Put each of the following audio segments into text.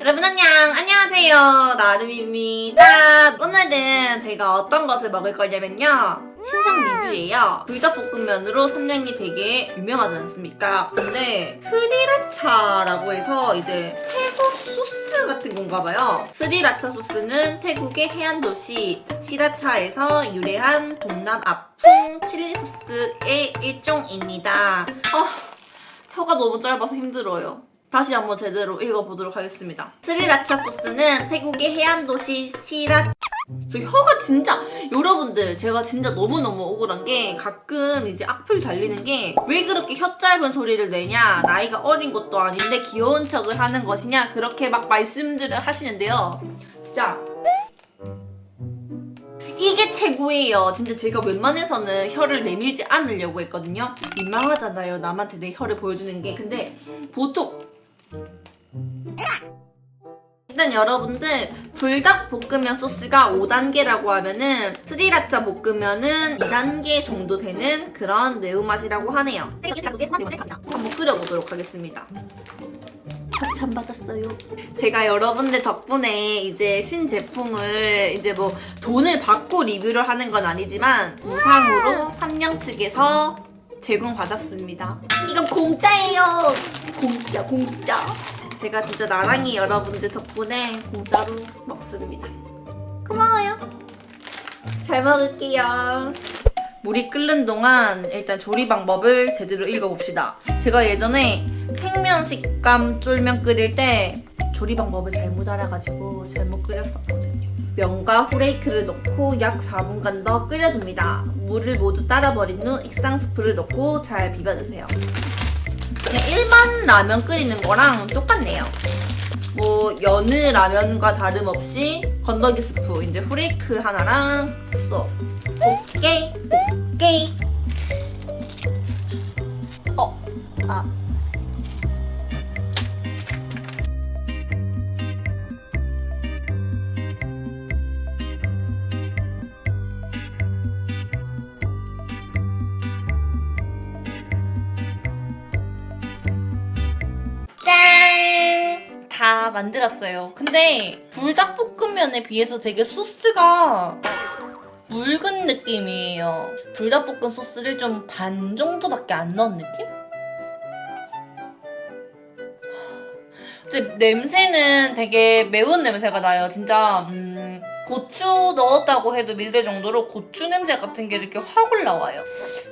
여러분 안녕. 안녕하세요. 나름입니다. 오늘은 제가 어떤 것을 먹을 거냐면요. 신상 리뷰예요. 불닭볶음면으로 삼양이 되게 유명하지 않습니까? 근데 스리라차라고 해서 이제 태국 소스 같은 건가 봐요. 스리라차 소스는 태국의 해안 도시 시라차에서 유래한 동남 아풍 칠리 소스의 일종입니다. 아 혀가 너무 짧아서 힘들어요. 다시 한번 제대로 읽어보도록 하겠습니다. 스리라차 소스는 태국의 해안 도시 시라 저 혀가 진짜 여러분들 제가 진짜 너무너무 억울한 게 가끔 이제 악플 달리는 게 왜 그렇게 혀 짧은 소리를 내냐 나이가 어린 것도 아닌데 귀여운 척을 하는 것이냐 그렇게 막 말씀들을 하시는데요 진짜 이게 최고예요. 진짜 제가 웬만해서는 혀를 내밀지 않으려고 했거든요. 민망하잖아요. 남한테 내 혀를 보여주는 게. 근데 보통 일단 여러분들 불닭 볶음면 소스가 5단계라고 하면은 스리라차 볶음면은 2단계 정도 되는 그런 매운맛이라고 하네요. 한번 끓여보도록 하겠습니다. 협찬 받았어요. 제가 여러분들 덕분에 이제 신제품을 이제 뭐 돈을 받고 리뷰를 하는 건 아니지만 무상으로 삼령 측에서 제공받았습니다. 이건 공짜예요. 공짜, 공짜. 제가 진짜 나랑이 여러분들 덕분에 공짜로 먹습니다. 고마워요. 잘 먹을게요. 물이 끓는 동안 일단 조리 방법을 제대로 읽어봅시다. 제가 예전에 생면 식감 쫄면 끓일 때 조리 방법을 잘못 알아가지고 잘못 끓였었거든요. 면과 후레이크를 넣고 약 4분간 더 끓여줍니다. 물을 모두 따라 버린 후 익상 스프를 넣고 잘 비벼주세요. 그냥 일반 라면 끓이는 거랑 똑같네요. 뭐 여느 라면과 다름없이 건더기 스프 이제 후레이크 하나랑 소스. 오케이 오케이. 어 아. 만들었어요. 근데 불닭볶음면에 비해서 되게 소스가 묽은 느낌이에요. 불닭볶음 소스를 좀 반 정도밖에 안 넣은 느낌? 근데 냄새는 되게 매운 냄새가 나요. 진짜 음, 고추 넣었다고 해도 믿을 정도로 고추 냄새 같은 게 이렇게 확 올라와요.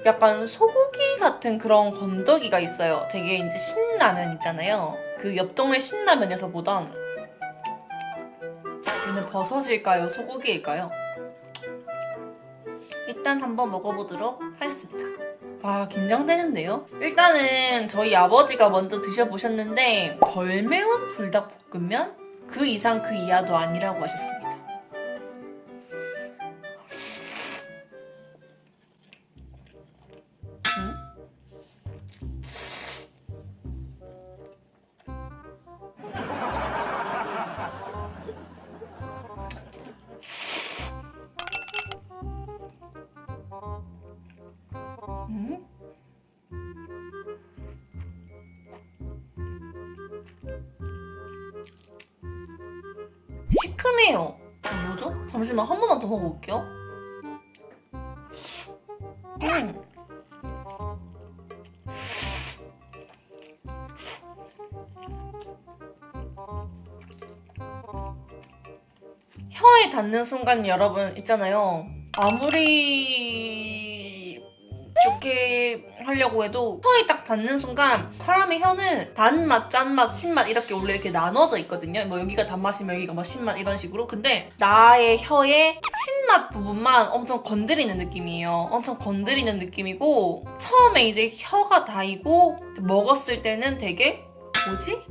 약간 소고기 같은 그런 건더기가 있어요. 되게 이제 신라면 있잖아요. 그 옆 동네 신라면에서보단 얘는 버섯일까요? 소고기일까요? 일단 한번 먹어보도록 하겠습니다. 아, 긴장되는데요? 일단은 저희 아버지가 먼저 드셔보셨는데 덜 매운 불닭볶음면? 그 이상 그 이하도 아니라고 하셨습니다. 시큼해요. 아, 뭐죠? 잠시만 한 번만 더 먹어볼게요. 음. 혀에 닿는 순간 여러분 있잖아요. 아무리 좋게 하려고 해도 혀에 딱 닿는 순간 사람의 혀는 단맛, 짠맛, 신맛 이렇게 원래 이렇게 나눠져 있거든요. 뭐 여기가 단맛이면 여기가 뭐 신맛 이런 식으로. 근데 나의 혀의 신맛 부분만 엄청 건드리는 느낌이에요. 엄청 건드리는 느낌이고 처음에 이제 혀가 닿이고 먹었을 때는 되게 뭐지?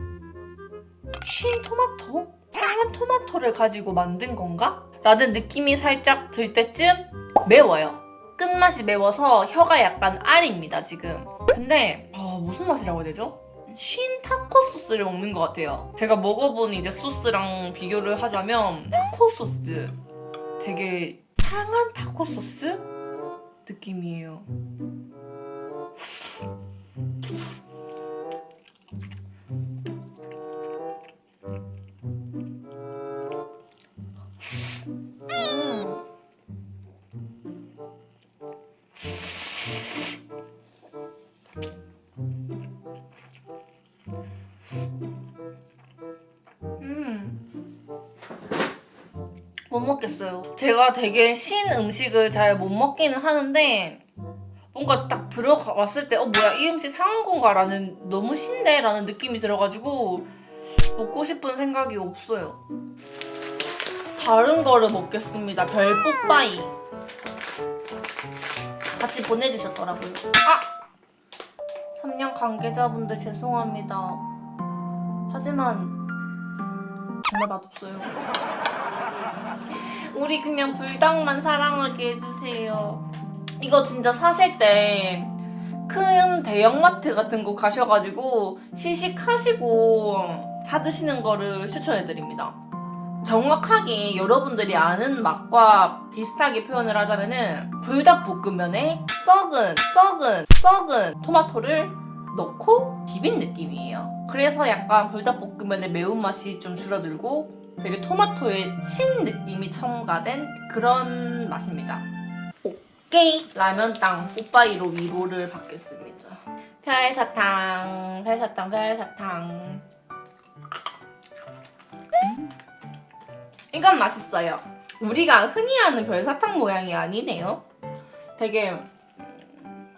쉰 토마토? 상한 토마토를 가지고 만든 건가? 라는 느낌이 살짝 들 때쯤 매워요. 끝맛이 매워서 혀가 약간 알입니다, 지금. 근데, 아, 무슨 맛이라고 해야 되죠? 쉰 타코 소스를 먹는 것 같아요. 제가 먹어본 이제 소스랑 비교를 하자면, 타코 소스. 되게 상한 타코 소스? 느낌이에요. 음. 못 먹겠어요. 제가 되게 신 음식을 잘 못 먹기는 하는데 뭔가 딱 들어왔을 때 어 뭐야 이 음식 상한 건가 라는 너무 신데 라는 느낌이 들어가지고 먹고 싶은 생각이 없어요. 다른 거를 먹겠습니다. 별뽀빠이. 같이 보내주셨더라고요. 아! 삼양 관계자분들 죄송합니다. 하지만 정말 맛없어요. 우리 그냥 불닭만 사랑하게 해주세요. 이거 진짜 사실 때 큰 대형마트 같은 곳 가셔가지고 시식하시고 사드시는 거를 추천해드립니다. 정확하게 여러분들이 아는 맛과 비슷하게 표현을 하자면은 불닭볶음면에 썩은 썩은 썩은 토마토를 넣고 비빈 느낌이에요. 그래서 약간 불닭볶음면의 매운맛이 좀 줄어들고 되게 토마토의 신 느낌이 첨가된 그런 맛입니다. 오케이 라면 땅 뽀빠이로 위로를 받겠습니다. 별사탕 별사탕 별사탕 이건 맛있어요. 우리가 흔히 아는 별사탕 모양이 아니네요. 되게 음,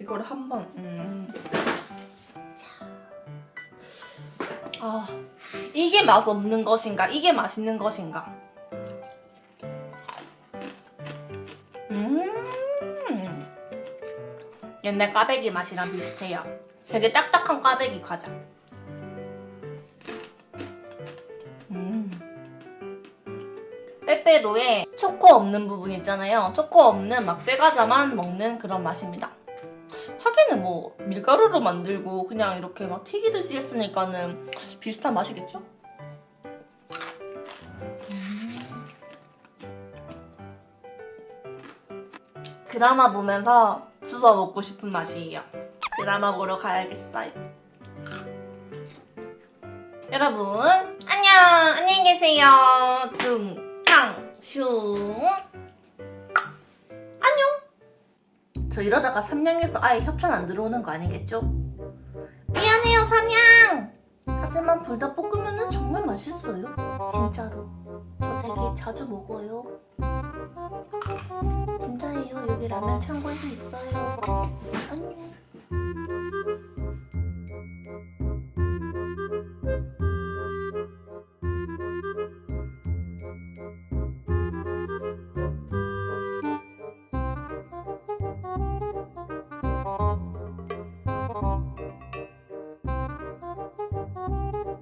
이걸 한번 음. 자. 아 이게 맛 없는 것인가? 이게 맛있는 것인가? 음 옛날 꽈배기 맛이랑 비슷해요. 되게 딱딱한 꽈배기 과자. 빼빼로에 초코 없는 부분 있잖아요. 초코 없는 막대 과자만 먹는 그런 맛입니다. 하기는 뭐 밀가루로 만들고 그냥 이렇게 막 튀기듯이 했으니까는 비슷한 맛이겠죠? 드라마 보면서 주워 먹고 싶은 맛이에요. 드라마 보러 가야겠어요. 여러분 안녕 안녕히 계세요. 등탕 슝 안녕. 저 이러다가 삼양에서 아예 협찬 안 들어오는 거 아니겠죠? 미안해요 삼양. 하지만 불닭볶음면은 정말 맛있어요. 진짜로. 저 되게 자주 먹어요. 진짜예요. 여기 라면 창고에도 있어요. 안녕.